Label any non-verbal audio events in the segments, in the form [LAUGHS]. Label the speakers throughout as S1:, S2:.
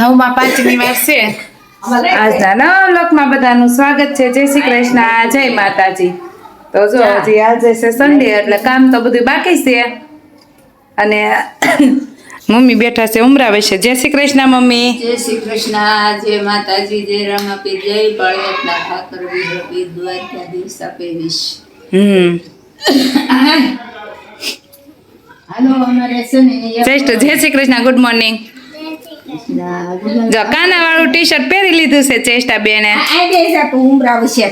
S1: નવમાં પાંચમી વાર છે આજના નવા લોકમાં બધાનું સ્વાગત છે. જય શ્રી કૃષ્ણ. જય માતાજી. તો જો હજી આજે છે સન્ડે એટલે કામ તો બધું બાકી છે. અને મમ્મી બેઠા છે ઉમરાવે છે. જય શ્રી કૃષ્ણ મમ્મી.
S2: જય શ્રી કૃષ્ણ. જય માતાજી. જય રામાપી જય બળવતના ઠાકર વીરપી દિવસ આપે વિશ.
S1: હમ.
S2: હાલો અમારે છે ને
S1: શ્રેષ્ઠ. જય શ્રી કૃષ્ણ. ગુડ મોર્નિંગ જો કાના વાળું ટી શર્ટ પહેરી લીધું છે ચેષ્ટા બેને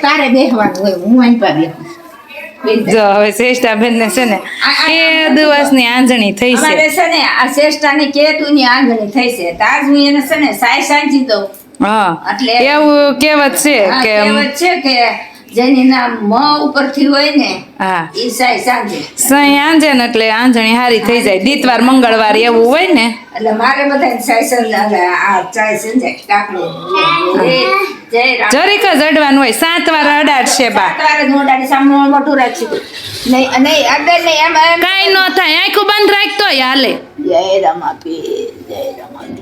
S2: તારે બેહવાનું હોય હું અહીં પર જા.
S1: હવે શ્રેષ્ઠા બેન ને છે ને એ દિવસની આંજણી થઈ છે.
S2: છે ને આ શ્રેષ્ઠા ની કેતુ ની આંજણી થઈ છે. તાજ હું એને છે ને સાય સાંજી દઉં.
S1: હા
S2: એટલે-
S1: એવું કહેવત છે કે
S2: કહેવત છે કે જેની નામ મ ઉપરથી હોય ને
S1: હા.
S2: એ સાય સાંજે.
S1: સહી આંજે ને એટલે આંજણી હારી થઈ જાય. દીતવાર મંગળવાર એવું હોય ને.
S2: એટલે મારે બધા સાય સંજ આ કાકડી.
S1: જરીક જ અડવાનું હોય. સાત વાર અડાડશે બા
S2: મોટું રાખશું નહીં નહીં આગળ નહીં એમ
S1: કાંઈ ન થાય. આંખું બંધ રાખતો હાલે.
S2: જય રમાપી જય રમાપી.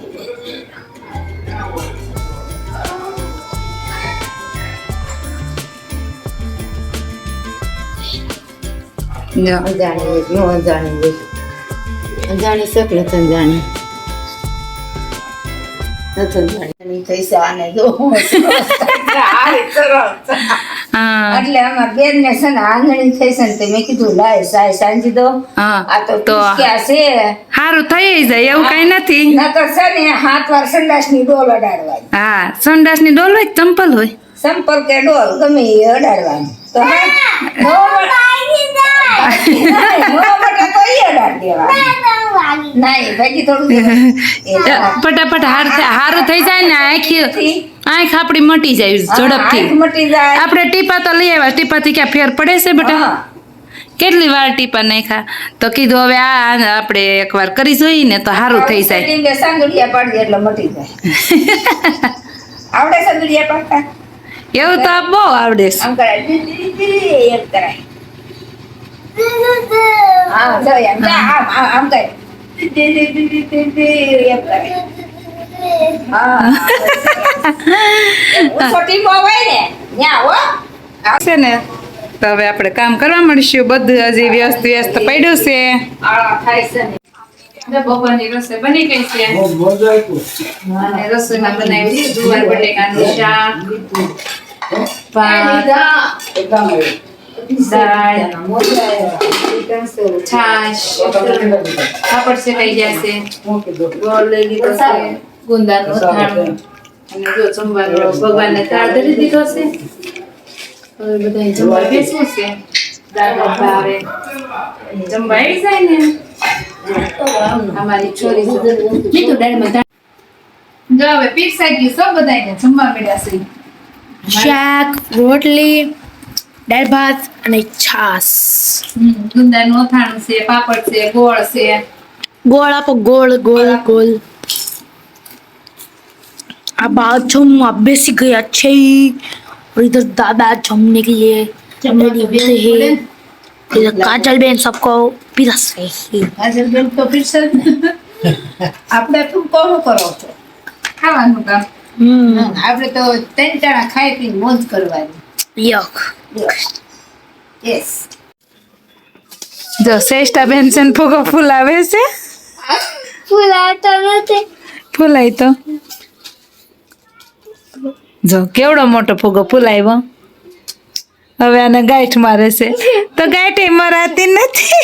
S2: અજાણી અજાણી અજાણી નથી થઈ છે આને જો. સરસ
S1: હા.
S2: એટલે આમાં બેન ને છે ને આંગણી થઈ છે ને મેં કીધું લાય સાય સાંજી દો. આ તો
S1: તો
S2: ક્યાં છે.
S1: હારું થઈ જાય એવું કઈ નથી.
S2: નકર છે ને હાથ વાર સંડાસની ડોલ અડાડવાની.
S1: હા સંડાસની ડોલ હોય ચંપલ હોય?
S2: ચંપલ કે ડોલ ગમે એ અડાડવાની. તો
S1: ફટાફટ હાર હારું થઈ જાય ને આખી આંખ આપડી મટી જાય ઝડપથી. આપણે ટીપા તો લઈ આવ્યા ટીપાથી ક્યાં ફેર પડે છે બેટા? કેટલી વાર ટીપા નાખ્યા? તો કીધું હવે આ આપણે એકવાર કરી જોઈએ ને તો સારું થઈ જાય.
S2: લીંબે પાડીએ એટલે મટી જાય. [LAUGHS] આવડે સાંગળિયા પાડતા?
S1: એવું તો બહુ આવડે છે
S2: આમ કરાય ડી, ડી, ડી, એમ કરાય હા જો એમ આમ આમ ડી, એમ કરાય હા [LAUGHS] ઊંચો હોય ને ન્યા હો.
S1: છે ને તો હવે આપણે કામ કરવા મળીશું. બધું હજી વ્યસ્ત વ્યસ્ત પડ્યું છે.
S2: આળા થાય છે ને.
S1: જો બપોરની રસોઈ બની ગઈ છે. અને રસોઈમાં બનાવી છે જુવાર બટેકાનું શાક ભાત. દાળ છાશ પાપડ શેકાઈ ગયા ગોળ લઈ લીધો છે ગુંદાનું અથાણું અને જો જમવાનો ભગવાનને થાળ ધરી દીધો છે હવે બધાએ જમવા બેસવું છે દાળ ભાવે જમવા આવી જાય ને અમારી છોરી મીઠું દાળમાં જો હવે પીરસાઈ ગયું સૌ બધાને જમવા મળ્યા છે
S3: શાક રોટલી દાળ ભાત અને છાસ
S1: હમ, ગુંદાનું અથાણું છે પાપડ છે ગોળ છે
S3: ગોળ આપો ગોળ ગોળ ગોળ अब आप हम आप बेसी गया अच्छे ही और इधर दादा जमने के लिए रेडी होते हैं इधर काजल बहन सबको पिरस रही है
S2: હાજર બેન તો પીરસે જ ને. આપણે તું કોણ કરો છો
S1: ખાવાનું કામ
S3: हम्म
S2: આપણે તો ત્રણ જણા ખાઈ પીને મોજ કરવાની
S3: yuck
S2: યસ
S1: જો શ્રેષ્ઠા બેન છે ફૂગો ફૂલાવે છે?
S3: ફૂલાતો નથી.
S1: ફૂલાય તો? જો કેવડો મોટો ફૂગો ફૂલાવ્યો હવે આને ગાંઠ મારે છે. તો ગાંઠ એ મરાતી નથી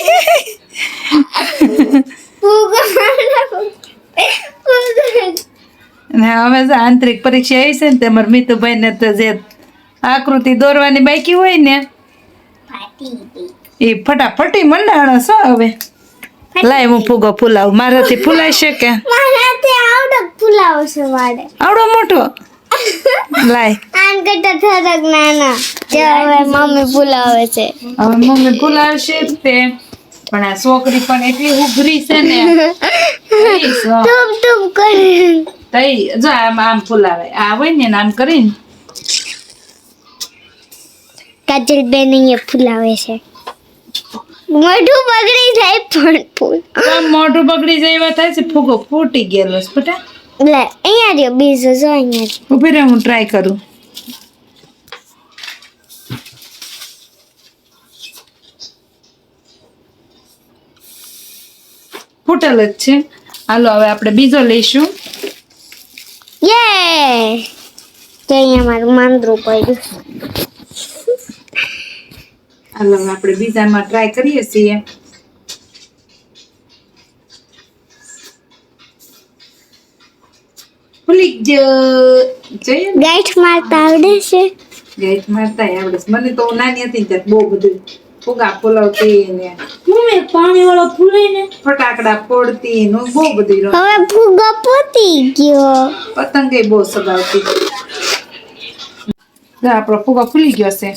S1: હવે આંતરિક પરીક્ષા આવી છે ને તે મારા મિતુભાઈ ને તો જે આકૃતિ દોરવાની બાકી હોય ને? એ ફટાફટી મંડાણો છો હવે? લાય હું ફૂગો ફૂલાવું. મારાથી ફૂલાઈ કે?
S3: મારાથી આવડે ફૂલાવો છે વાડે
S1: આવડો મોટો? લાય.
S3: આમ કરતા થોડાક નાના. જે હવે મમ્મી ફૂલાવે છે.
S1: હવે મમ્મી ફૂલાવશે તે. પણ આ છોકરી પણ એટલી ઉભરી છે ને.
S3: ટૂપ ટૂપ કરે
S1: તઈ જો આમ આમ ફૂલાવે. આ હોય ને આમ કરીને.
S3: કાજલ બેન અહીંયા ફૂલાવે છે. મોઢું બગડી જાય પણ ફૂલ.
S1: મોઢું બગડી જાય એવા થાય છે ફૂગો ફૂટી ગયેલો છે બેટા.
S4: લે અહીંયા રહ્યો બીજો જો અહીંયા
S1: ઊભી રહે હું ટ્રાય કરું. ફૂટેલ જ છે. હાલો હવે આપણે બીજો લઈશું.
S4: યે! તો અહીંયા મારું માંદરું પડ્યું.
S1: હવે આપણે બીજામાં ટ્રાય કરીએ છીએ ફૂલી જ જોઈએ ને
S4: ગાંઠ મારતા આવડે છે
S1: ગાઈડ મારતા આવડે છે. મને તો હું નાની હતી ને ત્યારે બહુ બધું ફુગા ફૂલાવતી ને
S3: મમ્મી પાણી વાળો ફૂલે ને
S1: ફટાકડા ફોડતી ને બહુ બધી રમ-
S4: હવે ફૂગો પોતી ગયો
S1: પતંગે બહુ સગાવતી જો આપણો ફુગો ફૂલી ગયો છે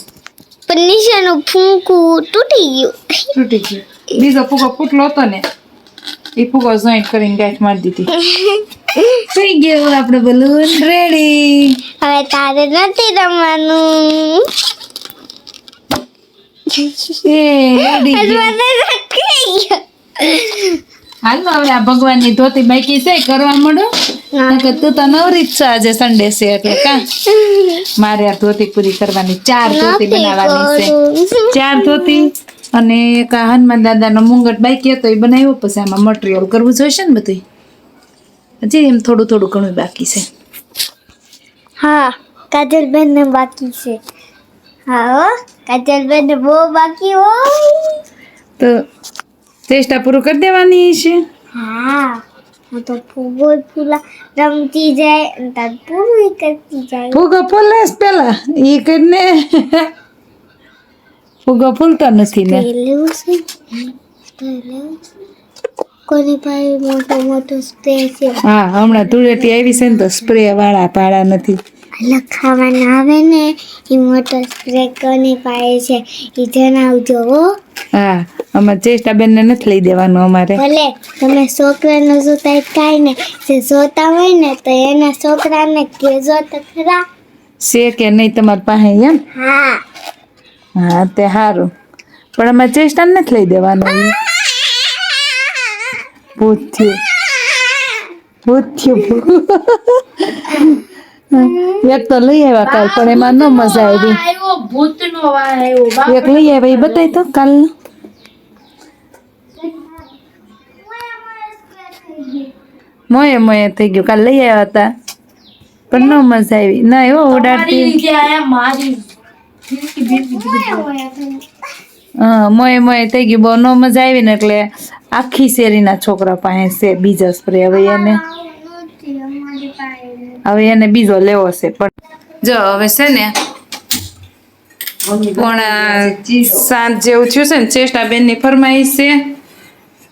S4: પણ નીચેનું ફૂંકું તૂટી ગયું.
S1: તૂટી ગયું. બીજો ફૂગો ફૂટલો હતો ને એ ફૂગો જોઈન્ટ કરીને ગાંઠ મારી દીધી. થઈ ગયો આપણે બલૂન રેડી
S4: હવે તારે નથી રમવાનું.
S1: હાલો હવે આ ભગવાનની ધોતી બાકી છે કરવા માંડો. તું તો નવરી જ આજે સન્ડે છે એટલે કા? મારે આ ધોતી પૂરી કરવાની ચાર ધોતી બનાવવાની છે. ચાર ધોતી અને એક આ હનુમાન દાદાનો મુંગટ બાકી હતો એ બનાવ્યો પછી આમાં મટીરિયલ કરવું જોઈશે ને બધું હજી એમ થોડું થોડું ઘણું બાકી છે.
S4: હા કાજલબેન ને બાકી છે. હા હો કાજલબેન ને બહુ બાકી હોય.
S1: તો ચેષ્ટા પૂરું કરી દેવાની છે?
S4: હા. હું તો ફૂગો ફૂલા રમતી જાય અને તાર પૂરું કરતી જાય
S1: ફુગો ફૂલે પેલા એ કરીને ફુગો ફૂલતો નથી ને
S4: કોની પાસે મોટો મોટો સ્પ્રે છે
S1: હા હમણાં ધૂળેટી આવી છે ને તો સ્પ્રે વાળા પાડા નથી
S4: લખાવાના આવે ને એ મોટો સ્પ્રે કોની પાસે છે એ જણાવજો હો.
S1: હા અમારે ચેષ્ટા બેનને નથી લઈ દેવાનું અમારે.
S4: ભલે તમે છોકરાને જોતા કાંઈ ને જે જોતા હોય ને તો એના છોકરાને કહેજો તો ખરા.
S1: છે કે નહીં તમારી પાસે એમ?
S4: હા.
S1: હા તે સારું પણ અમારે ચેષ્ટા નથી લઈ દેવાનું ભૂત થયું. ભૂત થયું. એક તો લઈ આવ્યા કાલ પણ એમાં ન મજા આવી. એક લઈ આવ્યા એ બતાય તો કાલ મોયે મોયે થઈ ગયું કાલ લઈ આવ્યા હતા. પણ ન મજા આવી. ના એવો ઉડાડતી. હા મોયે મોયે થઈ ગયું બહુ ન મજા આવી ને એટલે આખી શેરીના છોકરા પાસે છે બીજા સ્પ્રે હવે એને હવે એને બીજો લેવો છે પણ જો હવે છે ને પોણા સાંજ જેવું થયું છે ને ચેષ્ટા બેનની ફરમાઈશ છે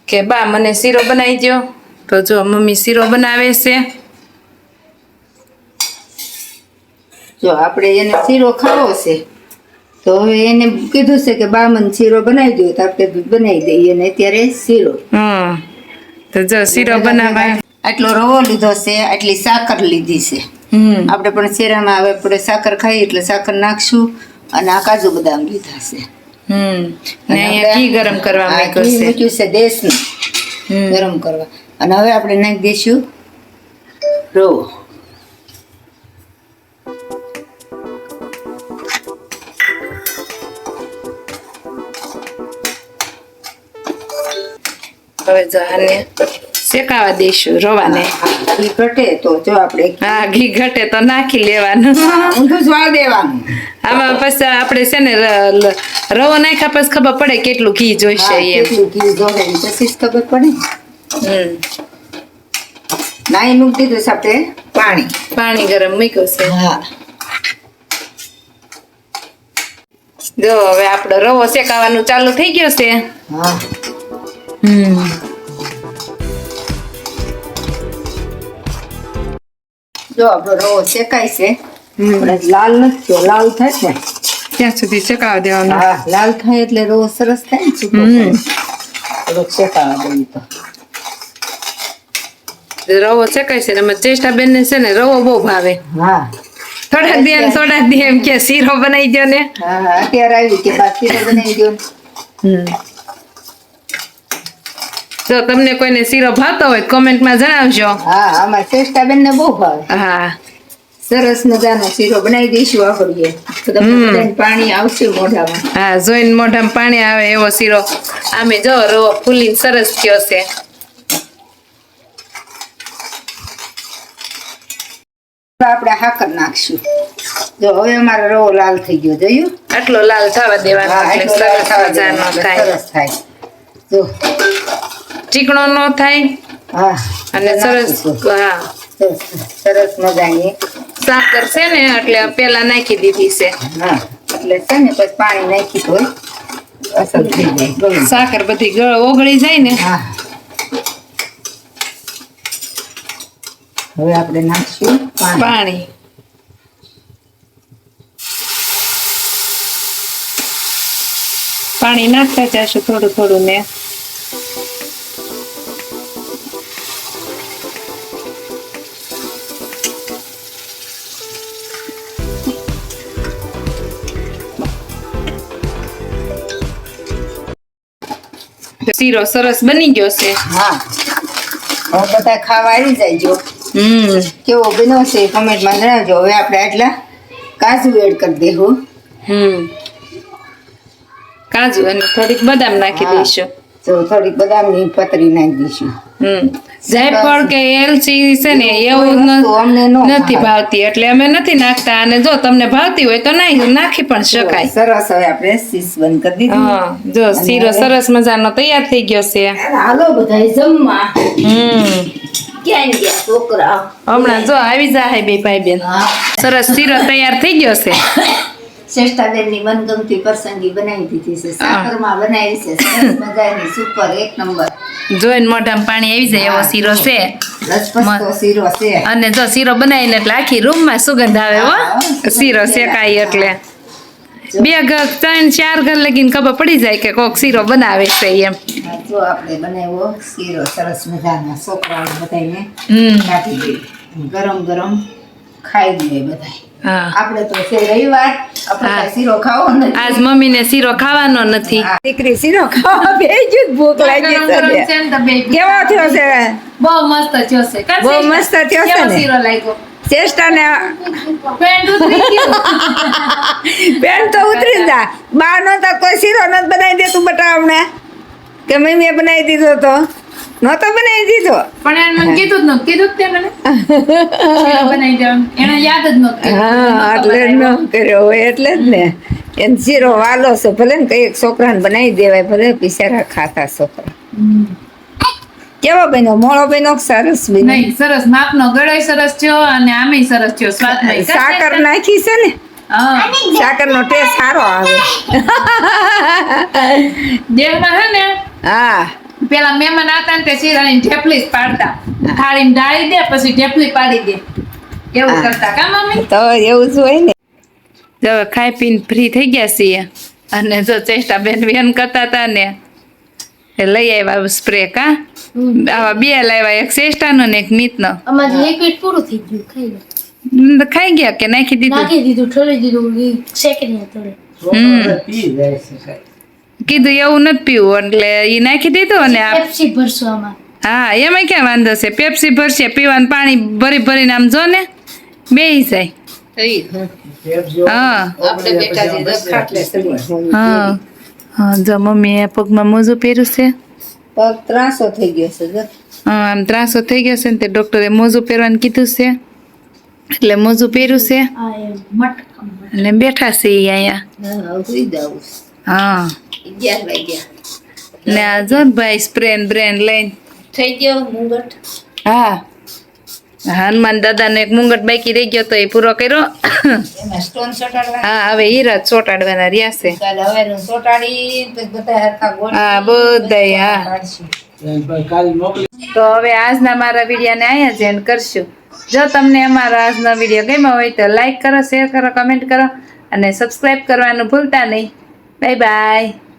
S1: કે બા મને શીરો બનાવી દો તો જો મમ્મી શીરો બનાવે છે.
S2: જો આપણે એને શીરો ખાવો છે તો હવે એને કીધું છે કે બા મને શીરો બનાવી દો તો આપણે બનાવી દઈએ અને અત્યારે શીરો.
S1: હમ તો જો શીરો બનાવવા
S2: આટલો રવો લીધો છે આટલી સાકર લીધી છે. આપણે પણ શેરામાં હવે આપણે સાકર ખાઈએ એટલે સાકર નાખશું અને આ કાજુ બદામ લીધા છે.
S1: ગરમ કરવા મૂક્યો છે
S2: દેશનું. ગરમ કરવા. અને હવે આપણે નાખી દઈશું રવો.
S1: હવે જો આને શેકાવા દઈશું રવાને.
S2: ઘી ઘટે તો જો આપણે
S1: હા ઘી ઘટે તો નાખી લેવાનું.
S2: ઊંધું જ વાળ દેવાનું.
S1: આમાં પછી આપણે છે ને રવો નાખ્યા પછી ખબર પડે કેટલું ઘી જોઈશે એમ.
S2: કેટલું ઘી જોવે પછી ખબર પડે.
S1: હમ.
S2: નાઈ મૂકી દીધું આપણે પાણી.
S1: પાણી ગરમ મૂક્યું છે.
S2: હા.
S1: જો હવે આપણો રવો શેકાવાનું ચાલુ થઈ ગયો છે.
S2: હા.
S1: હમ.
S2: જો આપણો રવો શેકાય છે. લાલ નથી થયો લાલ થાય ને?
S1: ત્યાં સુધી શેકાવા દેવાનો.
S2: હા લાલ થાય એટલે રવો સરસ થાય ને. થોડોક શેકાવા દઈએ તો.
S1: રવો શેકાય છે ને એમાં ચેષ્ટા બેન ને છે ને રવો બહુ ભાવે.
S2: હા.
S1: થોડાક દે એમ થોડાક દે એમ કે શીરો બનાવી દો ને.
S2: હા હા, અત્યારે આવી કે શીરો બનાવી દો
S1: હમ. જો તમને કોઈને શીરો ભાવતો હોય કોમેન્ટમાં જણાવજો.
S2: હા અમારા શ્રેષ્ઠાબેન ને બહુ ભાવે.
S1: હા.
S2: સરસ મજાનો શીરો બનાવી દઈશું વાપરીએ પાણી આવશે મોઢામાં.
S1: હા જોઈને મોઢામાં પાણી આવે એવો શીરો. આમે જો રવો ફૂલીને સરસ થયો છે.
S2: આપણે હાકર નાખશું. જો હવે અમારો રવો લાલ થઈ ગયો જોયું?
S1: આટલો લાલ થવા દેવાનો એટલે સરસ મજાનો થાય.
S2: સરસ થાય. જો
S1: ચીકણો નો થાય
S2: હા.
S1: અને સરસ હા.
S2: સરસ મજાની.
S1: સાકર છે ને એટલે પેલા નાખી દીધી છે.
S2: હા એટલે છે ને પછી પાણી નાખી તો અસર થઈ જાય
S1: સાકર બધી ઓગળી જાય ને.
S2: હા. હવે આપણે નાખશું પાણી.
S1: પાણી નાખતા જશું થોડું થોડું ને. શીરો સરસ બની ગયો છે.
S2: હા. હવે બધા ખાવા આવી જાય જો.
S1: હમ.
S2: કેવો બન્યો છે કમેન્ટમાં જણાવજો. હવે આપણે આટલા કાજુ એડ કરી દેવું
S1: હમ. કાજુ અને થોડીક બદામ નાખી દઈશું.
S2: તો થોડીક બદામની પતરી નાખી દઈશું.
S1: જાયફળ કે એલચી છે ને એવું નથી ભાવતી. એટલે અમે નથી નાખતા. અને જો તમને ભાવતી હોય તો નાખી નાખી પણ શકાય.
S2: સરસ હવે આપણે શીશ બંધ કરી દીધી.
S1: હા જો શીરો સરસ મજાનો તૈયાર થઈ ગયો છે.
S2: હાલો બધા જમવા.
S1: હમ. હમણાં જો આવી જાય બે ભાઈ બેન. સરસ શીરો તૈયાર થઈ ગયો છે. [COUGHS]
S2: શ્રેષ્ઠાબેનની મનગમતી પ્રસંગી બનાવી દીધી છે. સાકરમાં બનાવી છે. સરસ મજાની સુપર એક નંબર.
S1: જોઈને મોઢામાં પાણી આવી જાય એવો શીરો છે.
S2: શીરો છે.
S1: અને જો શીરો બનાવીને એટલે આખી રૂમમાં સુગંધ આવે હો. શીરો શેકાય એટલે. બે ઘર ત્રણ ચાર ઘર લગીને ખબર પડી જાય કે કોક શીરો બનાવે છે એમ.
S2: જો આપણે બનાવ્યો શીરો સરસ મજાના છોકરાઓ બધાને
S1: હમ.
S2: ગરમ ગરમ ખાઈ લઈએ બધા
S1: હા
S2: આપણે તો છે રવિવાર. આપણે શીરો ખાવો નથી.
S1: આજ મમ્મીને શીરો ખાવાનો નથી.
S2: દીકરી શીરો ખાવા બેહી ભૂખ લાગી છે કેવો થયો છે?
S1: બહુ મસ્ત થયો છે.
S2: બહુ મસ્ત થયો છે ને?
S1: શીરો લાગ્યો?
S2: ચેષ્ટાને [LAUGHS] તો ઉતરી જા બા નો તો કોઈ શીરો નથી બનાવી દેતું બટા હમણાં કે મમ્મીએ બનાવી દીધો તો? નહોતો બનાવી દીધો.
S1: પણ એને મને કીધું જ નહોતું. કીધું તે મને. બનાવી દેવાનું એને યાદ જ નહોતું
S2: હા એટલે ન કર્યો હોય એટલે જ ને. એને શીરો વાલો છે ભલે ને કઈ છોકરાને બનાવી દેવાય ભલે બિચારા ખાતા છોકરા. કેવો બન્યો? મોળો બન્યો સરસ બન્યો?
S1: નહીં સરસ. માપનો ગળાઈ સરસ થયો અને આમે સરસ થયો. સ્વાદમાં
S2: સાકર નાખી છે ને? સાકર નો ટેસ્ટ સારો આવે.
S1: દેહમાં હે ને?
S2: હા.
S1: પેલા મહેમાન હતા ને તે શીરાની ઢેપલી જ પાડતા. થાળીમાં ડાળી દે પછી ઢેપલી પાડી દે. એવું. કરતા કા મમ્મી?
S2: તો એવું જ હોય ને.
S1: જો ખાઈ પીને ફ્રી થઈ ગયા છીએ. અને જો ચેષ્ટા બેન વેન કરતા હતા ને એ લઈ આવ્યા સ્પ્રે કા? આવા બે લાવ્યા એક ચેષ્ટાનો ને એક મિતનો
S3: અમારે લિક્વિડ પૂરું થઈ ગયું ખાઈ લો.
S1: ખાઈ ગયા કે નાખી દીધું?
S3: નાખી દીધું ઠરી દીધું શેકીને
S1: હમ. કીધું એવું નથી પીવું એટલે એ નાખી દીધું અને આ
S3: પેપ્સી ભરશું આમાં.
S1: હા એમાં ક્યાં વાંધો છે? પેપ્સી ભરશે પીવાનું પાણી ભરી ભરીને આમ જો ને બે જાય હા. હા. હા. જો મમ્મીએ પગમાં મોજું પહેર્યું છે.
S2: પગ ત્રાસો થઈ ગયો છે
S1: હા આમ ત્રાસો થઈ ગયો છે ને તે ડૉક્ટરે મોજું પહેરવાનું કીધું છે. એટલે મોજું પહેર્યું છે.
S3: આ
S1: અને બેઠા છે ઈ અહીંયા.
S2: હા. અગિયાર વાગ્યા.
S1: ને આ જો ને ભાઈ સ્પ્રેન બ્રેન લઈને.
S2: થઈ ગયો મુંગટ.
S1: હા. હનુમાન દાદાને એક મુંગટ બાકી રહી ગયો તો એ પૂરો કર્યો. હા હવે હીરા ચોટાડવાના રહ્યા છે.
S2: હા બધા
S1: હા બધાય હા. તો હવે આજના મારા વિડીયોને અહીંયા જ એન્ડ કરશું. જો તમને અમારા આજનો વીડિયો ગમ્યો હોય તો લાઈક કરો શેર કરો કમેન્ટ કરો અને સબસ્ક્રાઈબ કરવાનું ભૂલતા નહીં. 拜拜。